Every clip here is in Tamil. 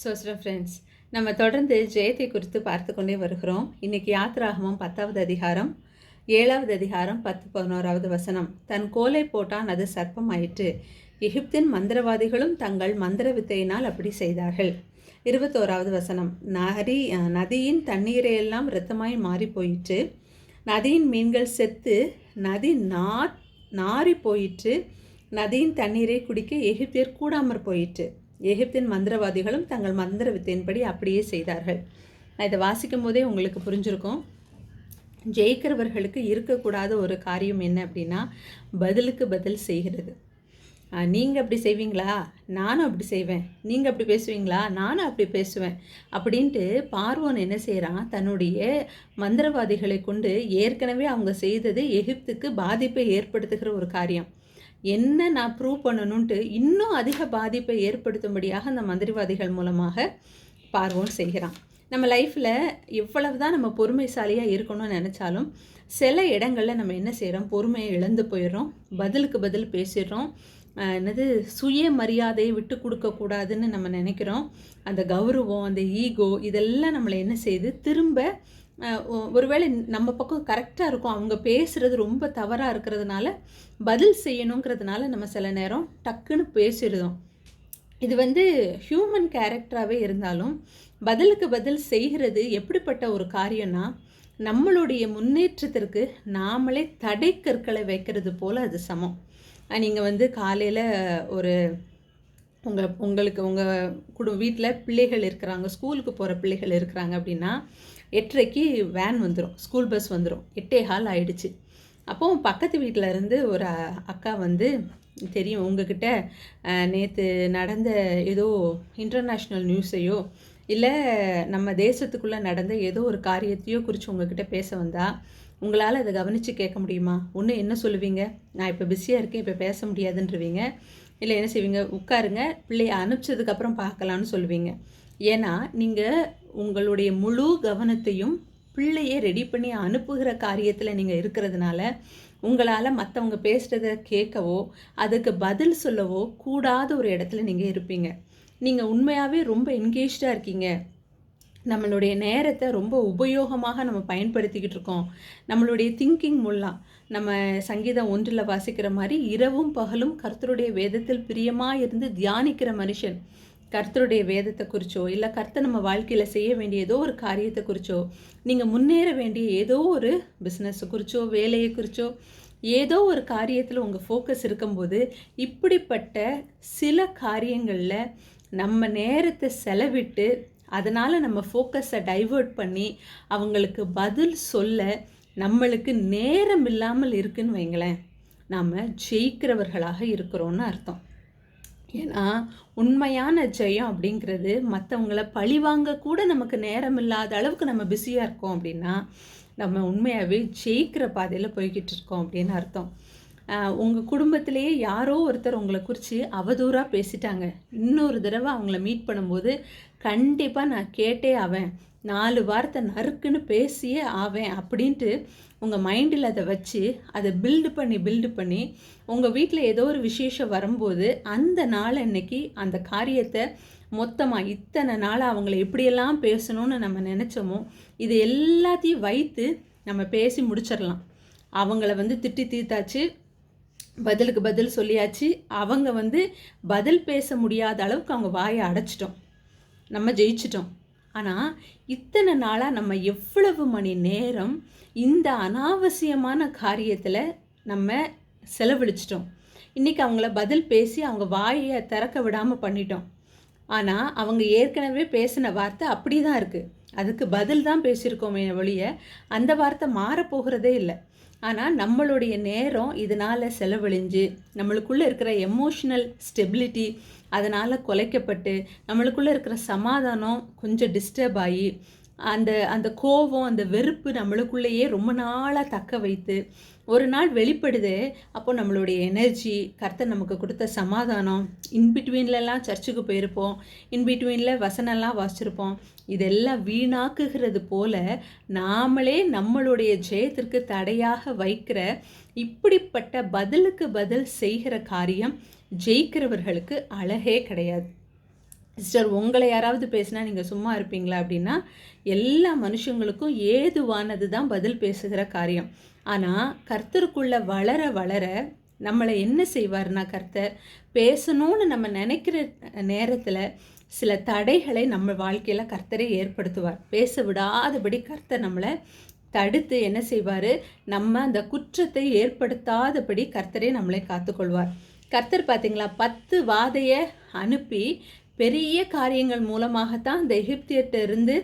சோஸ்ரா ஃப்ரெண்ட்ஸ் நம்ம தொடர்ந்து ஜெயத்தை குறித்து பார்த்து கொண்டே வருகிறோம். இன்னைக்கு யாத்ராகமம் பத்தாவது அதிகாரம் ஏழாவது அதிகாரம் பத்து பதினோராவது வசனம். தன் கோலை போட்டான் அது சர்ப்பமாயிற்று. எகிப்தின் மந்திரவாதிகளும் தங்கள் மந்திர வித்தையினால் அப்படி செய்தார்கள். இருபத்தோராவது வசனம். நரி நதியின் தண்ணீரையெல்லாம் இரத்தமாய் மாறி போயிற்று நதியின் மீன்கள் செத்து நதி நா நாறி போயிற்று. நதியின் தண்ணீரை குடிக்க எகிப்தியர் கூடாமற் போயிற்று. எகிப்தின் மந்திரவாதிகளும் தங்கள் மந்திர வித்தையின்படி அப்படியே செய்தார்கள். நான் இதை வாசிக்கும் போதே உங்களுக்கு புரிஞ்சிருக்கும். ஜெயிக்கிறவர்களுக்கு இருக்கக்கூடாத ஒரு காரியம் என்ன அப்படின்னா பதிலுக்கு பதில் செய்கிறது. நீங்கள் அப்படி செய்வீங்களா? நானும் அப்படி செய்வேன். நீங்கள் அப்படி பேசுவீங்களா? நானும் அப்படி பேசுவேன். அப்படின்ட்டு பார்வோன் என்ன செய்கிறான் தன்னுடைய மந்திரவாதிகளை கொண்டு ஏற்கனவே அவங்க செய்தது எகிப்துக்கு பாதிப்பை ஏற்படுத்துகிற ஒரு காரியம். என்ன நான் ப்ரூவ் பண்ணணுன்ட்டு இன்னும் அதிக பாதிப்பை ஏற்படுத்தும்படியாக அந்த மந்திரவாதிகள் மூலமாக பார்வோன் செய்கிறான். நம்ம லைஃப்பில் எவ்வளவு தான் நம்ம பொறுமைசாலியாக இருக்கணும்னு நினச்சாலும் சில இடங்களில் நம்ம என்ன செய்கிறோம் பொறுமையை இழந்து போயிடுறோம். பதிலுக்கு பதில் பேசிடுறோம். என்னது? சுய மரியாதையை விட்டு கொடுக்கக்கூடாதுன்னு நம்ம நினைக்கிறோம். அந்த கௌரவம் அந்த ஈகோ இதெல்லாம் நம்மளை என்ன செய்யுது திரும்ப ஒருவேளை நம்ம பக்கம் கரெக்டாக இருக்கும். அவங்க பேசுகிறது ரொம்ப தவறாக இருக்கிறதுனால பதில் செய்யணுங்கிறதுனால நம்ம சில நேரம் டக்குன்னு பேசிடுதோம் இது வந்து ஹியூமன் கேரக்டராகவே இருந்தாலும் பதிலுக்கு பதில் செய்கிறது எப்படிப்பட்ட ஒரு காரியம்னா நம்மளுடைய முன்னேற்றத்திற்கு நாமளே தடை கற்களை வைக்கிறது போல் அது சமம். நீங்கள் வந்து காலையில் ஒரு உங்கள் உங்களுக்கு உங்கள் குடும் வீட்டில் பிள்ளைகள் இருக்கிறாங்க ஸ்கூலுக்கு போகிற பிள்ளைகள் இருக்கிறாங்க அப்படின்னா எட்டரைக்கு வேன் வந்துடும் ஸ்கூல் பஸ் வந்துடும் எட்டே ஹால் ஆயிடுச்சு. அப்போ பக்கத்து வீட்டில் இருந்து ஒரு அக்கா வந்து தெரியும் உங்ககிட்ட நேற்று நடந்த ஏதோ இன்டர்நேஷ்னல் நியூஸையோ இல்லை நம்ம தேசத்துக்குள்ளே நடந்த ஏதோ ஒரு காரியத்தையோ குறித்து உங்ககிட்ட பேச வந்தால் உங்களால் அதை கவனித்து கேட்க முடியுமா? ஒன்று என்ன சொல்லுவீங்க? நான் இப்போ பிஸியாக இருக்கேன் இப்போ பேச முடியாதுன்றவீங்க. இல்லை என்ன செய்வீங்க? உட்காருங்க பிள்ளைய அனுப்பிச்சதுக்கப்புறம் பார்க்கலான்னு சொல்லுவீங்க. ஏன்னா நீங்கள் உங்களுடைய முழு கவனத்தையும் பிள்ளையை ரெடி பண்ணி அனுப்புகிற காரியத்தில் நீங்கள் இருக்கிறதுனால உங்களால் மற்றவங்க பேசுகிறத கேட்கவோ அதுக்கு பதில் சொல்லவோ கூடாத ஒரு இடத்துல நீங்கள் இருப்பீங்க. நீங்கள் உண்மையாகவே ரொம்ப என்கேஜாக இருக்கீங்க. நம்மளுடைய நேரத்தை ரொம்ப உபயோகமாக நம்ம பயன்படுத்திக்கிட்டு இருக்கோம். நம்மளுடைய திங்கிங் மூலம் நம்ம சங்கீதம் ஒன்றில் வாசிக்கிற மாதிரி இரவும் பகலும் கர்த்தருடைய வேதத்தில் பிரியமாக இருந்து தியானிக்கிற மனுஷன் கர்த்தருடைய வேதத்தை குறிச்சோ இல்லை கர்த்தர் நம்ம வாழ்க்கையில் செய்ய வேண்டிய ஏதோ ஒரு காரியத்தை குறிச்சோ நீங்கள் முன்னேற வேண்டிய ஏதோ ஒரு பிஸ்னஸை குறிச்சோ வேலையை குறிச்சோ ஏதோ ஒரு காரியத்தில் உங்கள் ஃபோக்கஸ் இருக்கும்போது இப்படிப்பட்ட சில காரியங்களில் நம்ம நேரத்தை செலவிட்டு அதனால் நம்ம ஃபோக்கஸை டைவர்ட் பண்ணி அவங்களுக்கு பதில் சொல்ல நம்மளுக்கு நேரம் இல்லாமல் இருக்குன்னு வைங்களேன். நாம் ஜெயிக்கிறவர்களாக இருக்கிறோன்னு அர்த்தம். ஏன்னா உண்மையான ஜெயம் அப்படிங்கிறது மற்றவங்கள பழிவாங்க கூட நமக்கு நேரம் இல்லாத அளவுக்கு நம்ம பிஸியாக இருக்கோம் அப்படின்னா நம்ம உண்மையாகவே ஜெயிக்கிற பாதையில் போய்கிட்டு இருக்கோம் அப்படின்னு அர்த்தம். உங்கள் குடும்பத்திலேயே யாரோ ஒருத்தர் உங்களை குறித்து அவதூறாக பேசிட்டாங்க. இன்னொரு தடவை அவங்கள மீட் பண்ணும்போது கண்டிப்பாக நான் கேட்டே ஆவேன். நாலு வார்த்தை நறுக்குன்னு பேசியே ஆவேன் அப்படின்ட்டு உங்கள் மைண்டில் அதை வச்சு அதை பில்டு பண்ணி பில்டு பண்ணி உங்கள் வீட்டில் ஏதோ ஒரு விசேஷம் வரும்போது அந்த நாள் அன்னைக்கு அந்த காரியத்தை மொத்தமாக இத்தனை நாள் அவங்கள எப்படியெல்லாம் பேசணும்னு நம்ம நினச்சோமோ இது எல்லாத்தையும் வைத்து நம்ம பேசி முடிச்சிடலாம். அவங்கள வந்து திட்டி தீர்த்தாச்சு. பதிலுக்கு பதில் சொல்லியாச்சு. அவங்க வந்து பதில் பேச முடியாத அளவுக்கு அவங்க வாயை அடைச்சிட்டோம். நம்ம ஜெயிச்சிட்டோம். ஆனால் இத்தனை நாளாக நம்ம எவ்வளவு மணி நேரம் இந்த அனாவசியமான காரியத்தில் நம்ம செலவழிச்சிட்டோம். இன்றைக்கி அவங்கள பதில் பேசி அவங்க வாயை திறக்க விடாமல் பண்ணிட்டோம். ஆனால் அவங்க ஏற்கனவே பேசின வார்த்தை அப்படி தான் இருக்குது அதுக்கு பதில் தான் பேசியிருக்கோமே வழிய அந்த வார்த்தை மாறப்போகிறதே இல்லை. ஆனால் நம்மளுடைய நேரம் இதனால் செலவழிஞ்சு நம்மளுக்குள்ளே இருக்கிற எமோஷ்னல் ஸ்டெபிலிட்டி அதனால் குலைக்கப்பட்டு நம்மளுக்குள்ளே இருக்கிற சமாதானம் கொஞ்சம் டிஸ்டர்ப் ஆகி அந்த அந்த கோபம் அந்த வெறுப்பு நம்மளுக்குள்ளேயே ரொம்ப நாளாக தக்க வைத்து ஒரு நாள் வெளிப்படுது அப்போ நம்மளுடைய எனர்ஜி கர்த்தர் நமக்கு கொடுத்த சமாதானம் இன்பிட்வீன்லலாம் சர்ச்சுக்கு போயிருப்போம் இன்பிட்வீனில் வசனம்லாம் வாசிச்சிருப்போம் இதெல்லாம் வீணாக்குகிறது போல நாமளே நம்மளுடைய ஜெயத்திற்கு தடையாக வைக்கிற இப்படிப்பட்ட பதிலுக்கு பதில் செய்கிற காரியம் ஜெயிக்கிறவர்களுக்கு அழகே கிடையாது. சிஸ்டர் உங்களை யாராவது பேசினா நீங்கள் சும்மா இருப்பீங்களா அப்படின்னா எல்லா மனுஷங்களுக்கும் ஏதுவானது தான் பதில் பேசுகிற காரியம். ஆனால் கர்த்தருக்குள்ளே வளர வளர நம்மளை என்ன செய்வார்னா கர்த்தர் பேசணும்னு நம்ம நினைக்கிற நேரத்தில் சில தடைகளை நம்ம வாழ்க்கையில் கர்த்தரை ஏற்படுத்துவார். பேச விடாதபடி கர்த்தர் நம்மளை தடுத்து என்ன செய்வார்? நம்ம அந்த குற்றத்தை ஏற்படுத்தாதபடி கர்த்தரே நம்மளை காத்துக்கொள்வார். கர்த்தர் பார்த்தீங்களா பத்து வாதையை அனுப்பி பெரிய காரியங்கள் மூலமாகத்தான் இந்த எகிப்தியர்கிட்ட இருந்து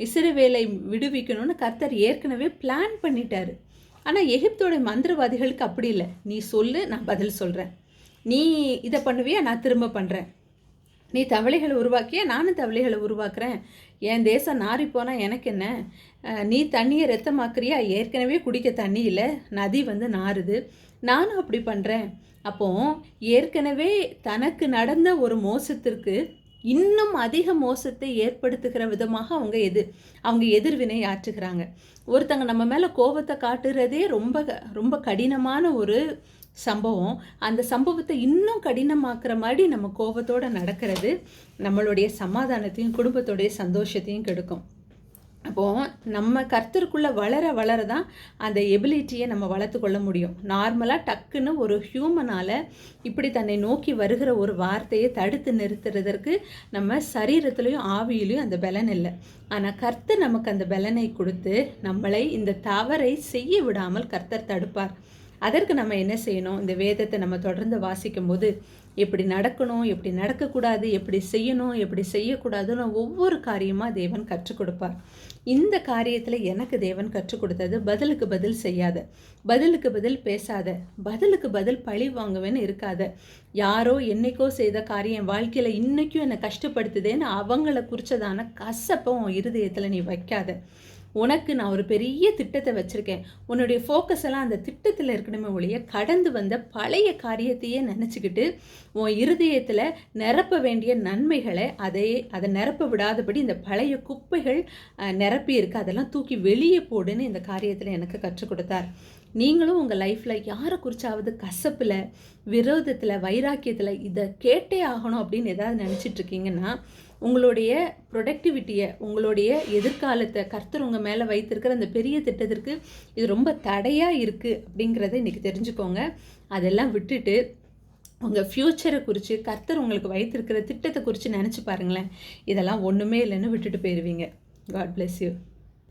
இஸ்ரவேலை விடுவிக்கணும்னு கர்த்தர் ஏற்கனவே பிளான் பண்ணிட்டாரு. ஆனால் எகிப்தோட மந்திரவாதிகளுக்கு அப்படி இல்லை. நீ சொல்லு நான் பதில் சொல்கிறேன் நீ இதை பண்ணுவியா? நான் திரும்ப பண்ணுறேன் நீ தவளைகளை உருவாக்கிய? நானும் தவளைகளை உருவாக்குறேன். என் தேசம் நாரி போனால் எனக்கு என்ன? நீ தண்ணியை ரத்தமாக்குறியா ஏற்கனவே குடிக்க தண்ணி இல்லை. நதி வந்து நாறுது. நானும் அப்படி பண்ணுறேன் அப்போ ஏற்கனவே தனக்கு நடந்த ஒரு மோசத்திற்கு இன்னும் அதிக மோசத்தை ஏற்படுத்துகிற விதமாக அவங்க எது அவங்க எதிர்வினை ஆற்றுகிறாங்க. ஒருத்தங்க நம்ம மேலே கோபத்தை காட்டுறதே ரொம்ப ரொம்ப கடினமான ஒரு சம்பவம். அந்த சம்பவத்தை இன்னும் கடினமாக்குற மாதிரி நம்ம கோபத்தோடு நடக்கிறது நம்மளுடைய சமாதானத்தையும் குடும்பத்தோடைய சந்தோஷத்தையும் கெடுக்கும். அப்போது நம்ம கர்த்தருக்குள்ளே வளர வளர தான் அந்த எபிலிட்டியை நம்ம வளர்த்து கொள்ள முடியும். நார்மலாக டக்குன்னு ஒரு ஹியூமனால் இப்படி தன்னை நோக்கி வருகிற ஒரு வார்த்தையை தடுத்து நிறுத்துறதற்கு நம்ம சரீரத்துலேயும் ஆவியிலையும் அந்த பலன் இல்லை. ஆனால் கர்த்தர் நமக்கு அந்த பலனை கொடுத்து நம்மளை இந்த தவறை செய்ய விடாமல் கர்த்தர் தடுப்பார். அதற்கு நம்ம என்ன செய்யணும்? இந்த வேதத்தை நம்ம தொடர்ந்து வாசிக்கும் போது எப்படி நடக்கணும் எப்படி நடக்கக்கூடாது எப்படி செய்யணும் எப்படி செய்யக்கூடாதுன்னு ஒவ்வொரு காரியமாக தேவன் கற்றுக் கொடுப்பார். இந்த காரியத்தில் எனக்கு தேவன் கற்றுக் கொடுத்தது பதிலுக்கு பதில் செய்யாத பதிலுக்கு பதில் பேசாத பதிலுக்கு பதில் பழி வாங்குவேன்னு இருக்காத. யாரோ என்னைக்கோ செய்த காரியம் வாழ்க்கையில் இன்றைக்கும் என்னை கஷ்டப்படுத்துதேன்னு அவங்கள குறித்ததான கசப்பம் இருதயத்தில் நீ வைக்காத. உனக்கு நான் ஒரு பெரிய திட்டத்தை வச்சுருக்கேன். உன்னுடைய ஃபோக்கஸ் எல்லாம் அந்த திட்டத்தில் இருக்கணுமே ஒழிய கடந்து வந்த பழைய காரியத்தையே நினச்சிக்கிட்டு உன் இருதயத்தில் நிரப்ப வேண்டிய நன்மைகளை அதை அதை நிரப்ப விடாதபடி இந்த பழைய குப்பைகள் நிரப்பியிருக்கு அதெல்லாம் தூக்கி வெளியே போடுன்னு இந்த காரியத்தில் எனக்கு கற்றுக் கொடுத்தார். நீங்களும் உங்கள் லைஃப்பில் யாரை குறிச்சாவது கசப்பில் விரோதத்தில் வைராக்கியத்தில் இதை கேட்டே ஆகணும் அப்படின்னு ஏதாவது நினச்சிட்ருக்கீங்கன்னா உங்களுடைய ப்ரொடக்டிவிட்டியை உங்களுடைய எதிர்காலத்தை கர்த்தர் உங்கள் மேலே வைத்திருக்கிற அந்த பெரிய திட்டத்திற்கு இது ரொம்ப தடையாக இருக்குது அப்படிங்கிறத இன்றைக்கி தெரிஞ்சுக்கோங்க. அதெல்லாம் விட்டுட்டு உங்கள் ஃப்யூச்சரை குறித்து கர்த்தர் உங்களுக்கு வைத்திருக்கிற திட்டத்தை குறித்து நினச்சி பாருங்களேன். இதெல்லாம் ஒன்றுமே இல்லைன்னு விட்டுட்டு போயிடுவீங்க காட் பிளெஸ் யூ